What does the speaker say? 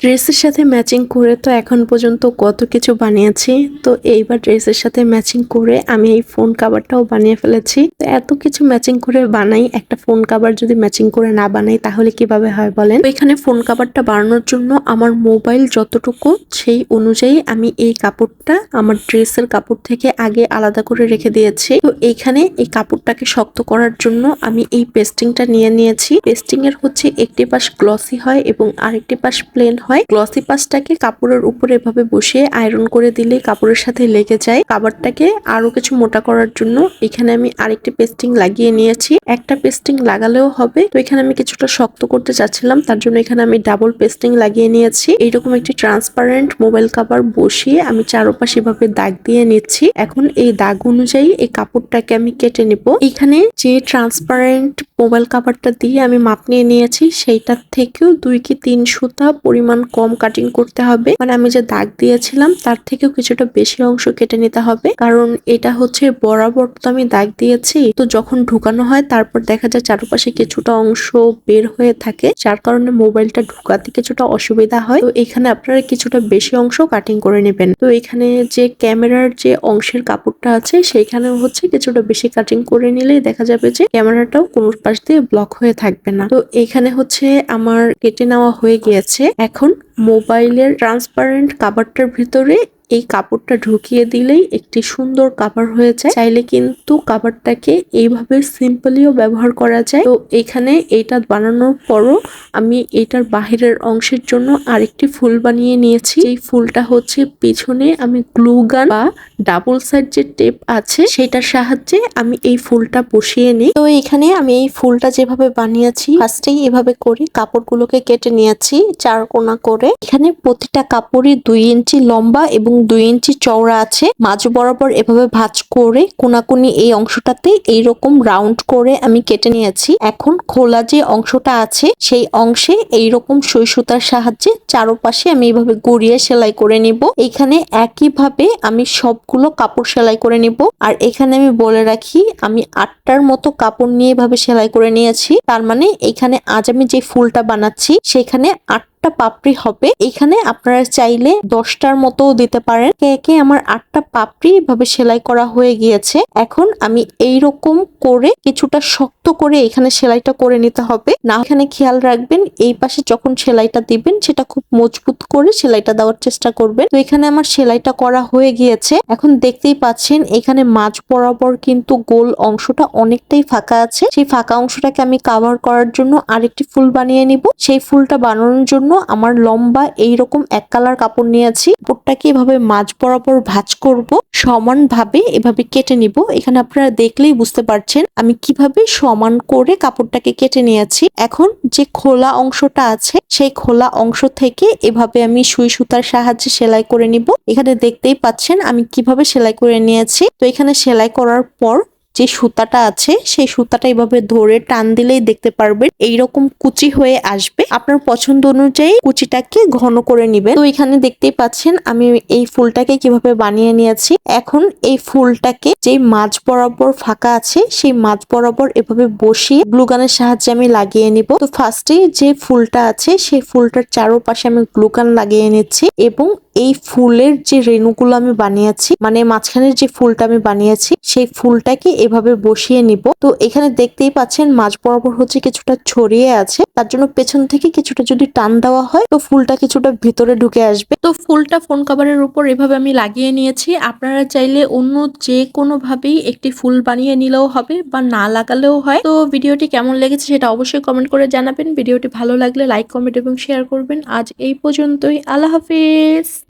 ড্রেসের সাথে ম্যাচিং করে তো এখন পর্যন্ত কত কিছু বানিয়েছি, তো এইবার ড্রেসের সাথে ম্যাচিং করে আমি এই ফোন কাভারটাও বানিয়ে ফেলেছি। তো এত কিছু ম্যাচিং করে বানাই, একটা ফোন কাভার যদি ম্যাচিং করে না বানাই তাহলে কীভাবে হয় বলেন? এখানে ফোন কাভারটা বানানোর জন্য আমার মোবাইল যতটুকু সেই অনুযায়ী আমি এই কাপড়টা আমার ড্রেসের কাপড় থেকে আগে আলাদা করে রেখে দিয়েছি। তো এইখানে এই কাপড়টাকে শক্ত করার জন্য আমি এই পেস্টিংটা নিয়ে নিয়েছি। পেস্টিং এর হচ্ছে একটি পাশ গ্লসি হয় এবং আরেকটি পাশ প্লেন হয়। গ্লসি পাশটাকে কাপড়ের উপরে এভাবে বসিয়ে আয়রন করে দিলে কাপড়ের সাথে লেগে যায়। কাবারটাকে আরও কিছু মোটা করার জন্য এখানে আমি আরেকটি পেস্টিং লাগিয়ে নিয়েছি। একটা পেস্টিং লাগালেও হবে। তো এখানে আমি কিছুটা শক্ত করতে চাচ্ছিলাম, তার জন্য এখানে আমি ডাবল পেস্টিং লাগিয়ে নিয়েছি। এইরকম একটি ট্রান্সপারেন্ট মোবাইল কাভার বসিয়ে আমি চারপাশে এভাবে দাগ দিয়ে নিচ্ছি। এখন এই দাগ অনুযায়ী এই কাপড়টাকে আমি কেটে নেব। এখানে যে ট্রান্সপারেন্ট মোবাইল কাভারটা দিয়ে আমি মাপ নিয়ে নিয়েছি, সেইটার থেকেও দুই কি তিন সুতা পরিমাণ কম কাটিং করতে হবে। মানে আমি যে দাগ দিয়েছিলাম, তার থেকেও কিছুটা বেশি অংশ কেটে নিতে হবে। কারণ এটা হচ্ছে বরাবর তো আমি দাগ দিয়েছি। তো যখন ঢুকানো হয়, তারপর দেখা যায় চারপাশে কিছুটা অংশ বের হয়ে থাকে। যার কারণে মোবাইলটা ঢুকাতে কিছুটা অসুবিধা হয়। তো এখানে আপনারা কিছুটা বেশি অংশ কাটিং করে নেবেন। তো এখানে যে ক্যামেরার যে অংশের কাপড়টা আছে সেইখানে হচ্ছে কিছুটা বেশি কাটিং করে নিলেই দেখা যাবে যে ক্যামেরাটাও কোনো পাশ দিয়ে ব্লক হয়ে থাকবে না। তো এখানে হচ্ছে আমার কেটে নেওয়া হয়ে গিয়েছে। এখন মোবাইলের ট্রান্সপারেন্ট কাভারটার ভিতরে এই কাপড়টা ঢুকিয়ে দিলেই একটি সুন্দর কাভার হয়ে যায়। চাইলে কিন্তু কাভারটাকে এইভাবে সিম্পলিও ব্যবহার করা যায়। তো এখানে এইটা বানানোর পরও আমি এটার বাহিরের অংশের জন্য আরেকটি ফুল বানিয়ে নিয়েছি। এই ফুলটা হচ্ছে পিছনে আমি গ্লু গান বা ডাবল সাইড যে টেপ আছে, সেটার সাহায্যে আমি এই ফুলটা বসিয়ে নিই। তো এখানে আমি এই ফুলটা যেভাবে বানিয়েছি ফার্স্টেই এভাবে করে কাপড়গুলোকে কেটে নিয়েছি চার কোনা করে। এখানে প্রতিটা কাপড়ই দুই ইঞ্চি লম্বা এবং দুই ইঞ্চি চওড়া আছে। মাঝ বরাবর এভাবে ভাঁজ করে কোনাকুনি এই অংশটাতে এইরকম রাউন্ড করে আমি কেটে নিয়েছি। এখন খোলা যে অংশটা আছে, সেই অংশে এইরকম সুই সুতার সাহায্যে চারোপাশে আমি এইভাবে গড়িয়ে সেলাই করে নিব। এখানে একইভাবে আমি সবগুলো কাপড় সেলাই করে নিব। আর এখানে আমি বলে রাখি, আমি আটটার মতো কাপড় নিয়ে এভাবে সেলাই করে নিয়েছি। তার মানে এখানে আজ আমি যে ফুলটা বানাচ্ছি, সেখানে আট আটটা পাপড়ি হবে। এখানে আপনারা চাইলে দশটার মতো দিতে পারেন। কে আমার আটটা পাপড়ি এভাবে সেলাই করা হয়ে গিয়েছে। এখন আমি এই রকম করে কিছুটা শক্ত করে এখানে সেলাইটা করে নিতে হবে। না, এখানে খেয়াল রাখবেন, এই পাশে যখন সেলাইটা দিবেন, সেটা খুব মজবুত করে সেলাইটা দেওয়ার চেষ্টা করবেন। তো এখানে আমার সেলাইটা করা হয়ে গিয়েছে। এখন দেখতেই পাচ্ছেন, এখানে মাঝ বরাবর কিন্তু গোল অংশটা অনেকটাই ফাঁকা আছে। সেই ফাঁকা অংশটাকে আমি কাভার করার জন্য আরেকটি ফুল বানিয়ে নিব। সেই ফুলটা বানানোর জন্য আমার লম্বা এইরকম এক কালার কাপড় নিয়েছি। কাপড়টাকে এভাবে মাঝ বরাবর ভাঁজ করব? সমানভাবে এভাবে কেটে নিব। এখানে আপনারা দেখলেই বুঝতে পারছেন আমি কীভাবে সমান করে কাপড়টাকে কেটে নিয়েছি। এখন যে খোলা অংশটা আছে, সেই খোলা অংশ থেকে এভাবে আমি সুই সুতার সাহায্যে সেলাই করে নিব। এখানে দেখতেই পাচ্ছেন আমি কীভাবে সেলাই করে নিয়েছি। তো এখানে সেলাই করার পর যে সুতাটা আছে, সেই সুতাটা এভাবে ধরে টান দিলেই দেখতে পারবেন এইরকম কুচি হয়ে আসবে। আপনার পছন্দ অনুযায়ী কুচিটাকে ঘন করে নিবেন। তো এখানে দেখতেই পাচ্ছেন, আমি এই ফুলটাকে কীভাবে বানিয়ে নিয়েছি। এখন এই ফুলটাকে যে মাঝ বরাবর ফাঁকা আছে, সেই মাঝ বরাবর এভাবে বসিয়ে গ্লুগানের সাহায্যে আমি লাগিয়ে নিব। তো ফার্স্টে যে ফুলটা আছে, সেই ফুলটার চারোপাশে আমি গ্লুগান লাগিয়ে নিচ্ছি এবং এই ফুলের যে রেণুগুলো আমি বানিয়েছি মানে মাঝখানের যে ফুলটা আমি বানিয়েছি, সেই ফুলটাকে এভাবে বসিয়ে নিব। তো এখানে দেখতেই পাচ্ছেন মাঝ বরাবর হচ্ছে কিছুটা ছড়িয়ে আছে, তার জন্য পেছন থেকে কিছুটা যদি টান দেওয়া হয়, তো ফুলটা কিছুটা ভিতরে ঢুকে আসবে। তো ফুলটা ফোন কভারের উপর এভাবে আমি লাগিয়ে নিয়েছি। আপনারা চাইলে অন্য যে কোনো ভাবেই একটি ফুল বানিয়ে নিলেও হবে বা না লাগালেও হয়। তো ভিডিওটি কেমন লেগেছে সেটা অবশ্যই কমেন্ট করে জানাবেন। ভিডিওটি ভালো লাগলে লাইক, কমেন্ট এবং শেয়ার করবেন। আজ এই পর্যন্তই। আল্লাহ হাফিজ।